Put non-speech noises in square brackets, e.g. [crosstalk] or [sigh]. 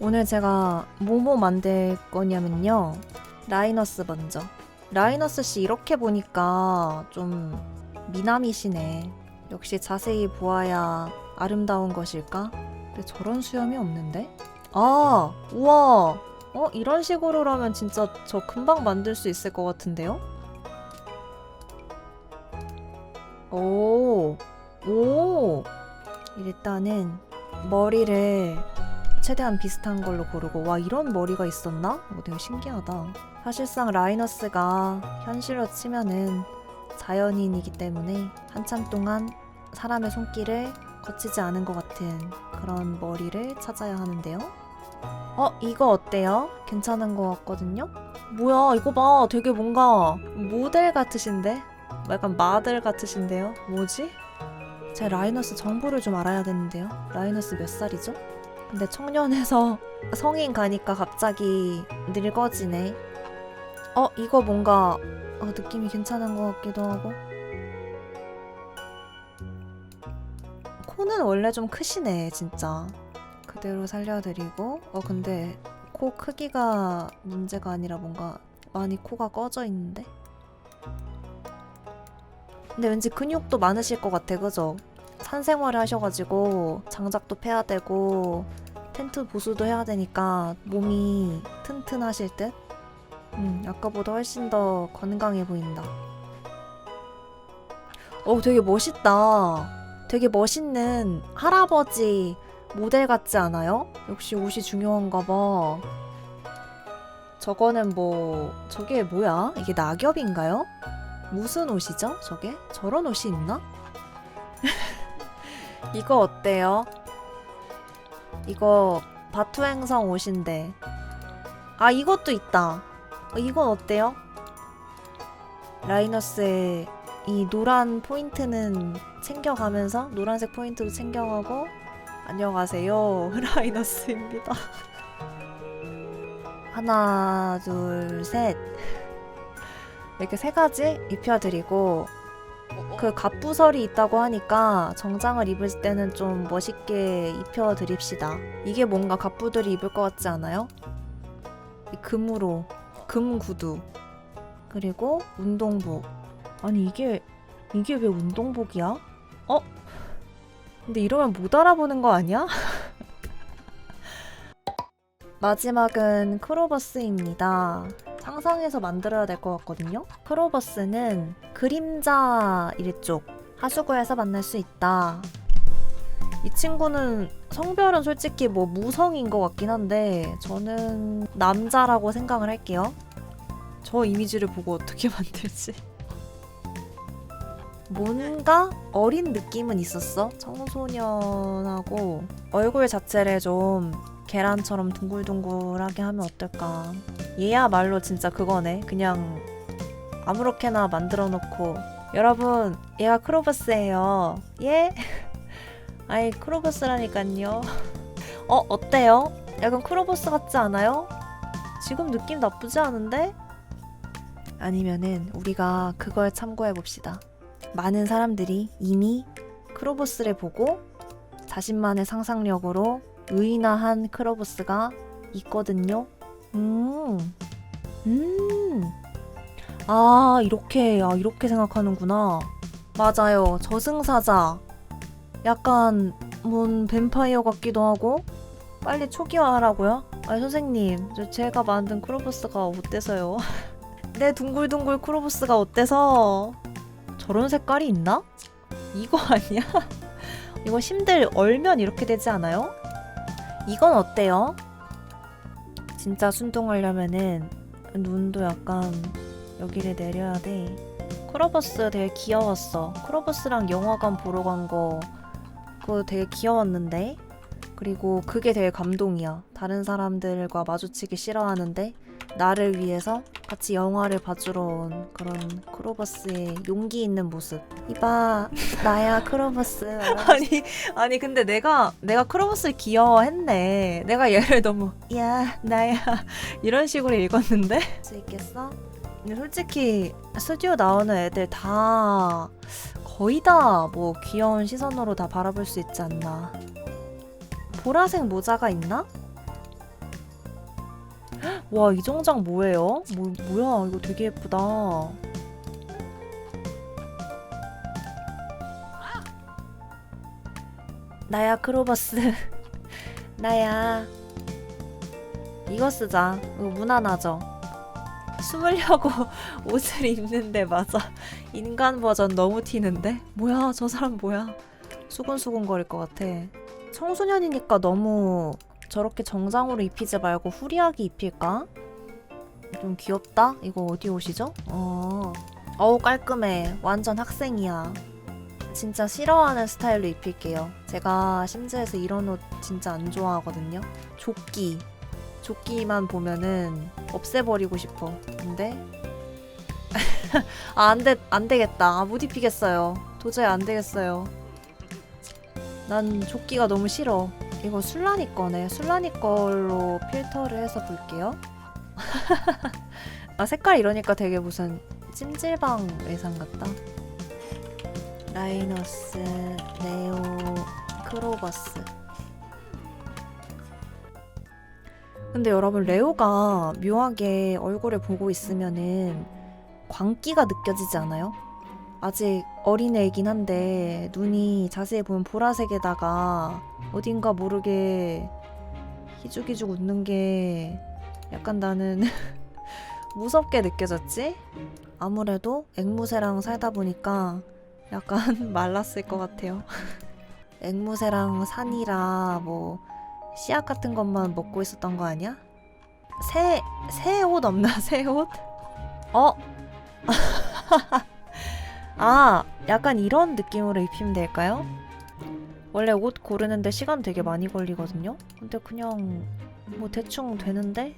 오늘 제가 뭐뭐 만들 거냐면요. 라이너스 먼저. 라이너스 씨 이렇게 보니까 좀 미남이시네. 역시 자세히 보아야 아름다운 것일까? 근데 저런 수염이 없는데? 아, 우와. 어, 이런 식으로라면 진짜 저 금방 만들 수 있을 것 같은데요? 오, 오. 일단은 머리를 최대한 비슷한 걸로 고르고 와 이런 머리가 있었나? 이거 되게 신기하다. 사실상 라이너스가 현실로 치면은 자연인이기 때문에 한참 동안 사람의 손길을 거치지 않은 것 같은 그런 머리를 찾아야 하는데요. 어 이거 어때요? 괜찮은 것 같거든요. 뭐야 이거 봐 되게 뭔가 모델 같으신데? 약간 마들 같으신데요? 뭐지? 제 라이너스 정보를 좀 알아야 되는데요. 라이너스 몇 살이죠? 근데 청년에서 [laughs] 성인 가니까 갑자기 늙어지네. 어, 이거 뭔가 어, 느낌이 괜찮은 것 같기도 하고. 코는 원래 좀 크시네, 진짜. 그대로 살려드리고. 어, 근데 코 크기가 문제가 아니라 뭔가 많이 코가 꺼져 있는데? 근데 왠지 근육도 많으실 것 같아, 그죠? 산생활을 하셔가지고 장작도 패야 되고 텐트 보수도 해야 되니까 몸이 튼튼하실 듯? 음, 아까보다 훨씬 더 건강해 보인다. 어, 되게 멋있다. 되게 멋있는 할아버지 모델 같지 않아요? 역시 옷이 중요한가 봐. 저거는 뭐, 저게 뭐야? 이게 낙엽인가요? 무슨 옷이죠? 저게? 저런 옷이 있나? [laughs] 이거 어때요? 이거 바투행성 옷인데. 아, 이것도 있다. 어, 이건 어때요? 라이너스의 이 노란 포인트는 챙겨가면서 노란색 포인트도 챙겨가고 안녕하세요. [laughs] 라이너스입니다. 하나, 둘, 셋. 이렇게 세 가지 입혀드리고 그 갑부설이 있다고 하니까 정장을 입을 때는 좀 멋있게 입혀 드립시다. 이게 뭔가 갑부들이 입을 것 같지 않아요? 이 금으로 금 구두 그리고 운동복. 아니 이게 이게 왜 운동복이야? 어? 근데 이러면 못 알아보는 거 아니야? [laughs] 마지막은 크로버스입니다. 상상해서 만들어야 될 것 같거든요. 크로버스는 그림자 일쪽 하수구에서 만날 수 있다. 이 친구는 성별은 솔직히 뭐 무성인 것 같긴 한데 저는 남자라고 생각을 할게요. 저 이미지를 보고 어떻게 [laughs] 만들지? 뭔가 어린 느낌은 있었어. 청소년하고 얼굴 자체를 좀 계란처럼 둥글둥글하게 하면 어떨까? 얘야말로 진짜 그거네. 그냥 아무렇게나 만들어 놓고 여러분 얘가 크로버스예요. 예? [laughs] 아이 크로버스라니깐요. [laughs] 어 어때요? 약간 크로버스 같지 않아요? 지금 느낌 나쁘지 않은데? 아니면은 우리가 그걸 참고해 봅시다. 많은 사람들이 이미 크로버스를 보고 자신만의 상상력으로 의인화한 크로버스가 있거든요. 음, 음. 아, 이렇게, 아, 이렇게 생각하는구나. 맞아요. 저승사자. 약간, 뭔, 뱀파이어 같기도 하고. 빨리 초기화하라고요? 아, 선생님. 저 제가 만든 크로버스가 어때서요? [laughs] 내 둥글둥글 크로버스가 어때서? 저런 색깔이 있나? 이거 아니야? [laughs] 이거 심들 얼면 이렇게 되지 않아요? 이건 어때요? 진짜 순둥하려면은 눈도 약간 여기를 내려야 돼. 크로버스 되게 귀여웠어. 크로버스랑 영화관 보러 간 거 그거 되게 귀여웠는데. 그리고 그게 되게 감동이야. 다른 사람들과 마주치기 싫어하는데 나를 위해서 같이 영화를 봐주러 온 그런 크로버스의 용기 있는 모습. 이봐, 나야 크로버스. [laughs] 아니, 아니 근데 내가 내가 크로버스를 귀여워했네. 내가 얘를 너무 야 나야 [laughs] 이런 식으로 읽었는데. 수 있겠어? 근데 솔직히 스튜디오 나오는 애들 다 거의 다 뭐 귀여운 시선으로 다 바라볼 수 있지 않나. 보라색 모자가 있나? 와, 이 정장 뭐예요? 뭐, 뭐야, 이거 되게 예쁘다. 나야, 크로버스. [laughs] 나야. 이거 쓰자. 이거 무난하죠? 숨으려고 [laughs] 옷을 입는데 맞아. 인간 버전 너무 튀는데? 뭐야, 저 사람 뭐야? 수근수근 거릴 것 같아. 청소년이니까 너무 저렇게 정장으로 입히지 말고 후리하게 입힐까? 좀 귀엽다? 이거 어디 옷이죠? 어. 어우, 깔끔해. 완전 학생이야. 진짜 싫어하는 스타일로 입힐게요. 제가 심지어서 이런 옷 진짜 안 좋아하거든요. 조끼. 조끼만 보면은 없애버리고 싶어. 근데 [laughs] 아, 안 돼, 안 되겠다. 아, 못 입히겠어요. 도저히 안 되겠어요. 난 조끼가 너무 싫어. 이거 술라니 거네. 술라니 걸로 필터를 해서 볼게요. [laughs] 아, 색깔 이러니까 되게 무슨 찜질방 의상 같다. 라이너스, 네오, 크로버스. 근데 여러분, 레오가 묘하게 얼굴을 보고 있으면은 광기가 느껴지지 않아요? 아직 어린애이긴 한데 눈이 자세히 보면 보라색에다가 어딘가 모르게 희죽희죽 웃는 게 약간 나는 [laughs] 무섭게 느껴졌지? 아무래도 앵무새랑 살다 보니까 약간 [laughs] 말랐을 것 같아요. [laughs] 앵무새랑 산이라 뭐 씨앗 같은 것만 먹고 있었던 거 아니야? 새, 새 옷 없나? 새 옷? 어? 아, 약간 이런 느낌으로 입히면 될까요? 원래 옷 고르는데 시간 되게 많이 걸리거든요? 근데 그냥 뭐 대충 되는데?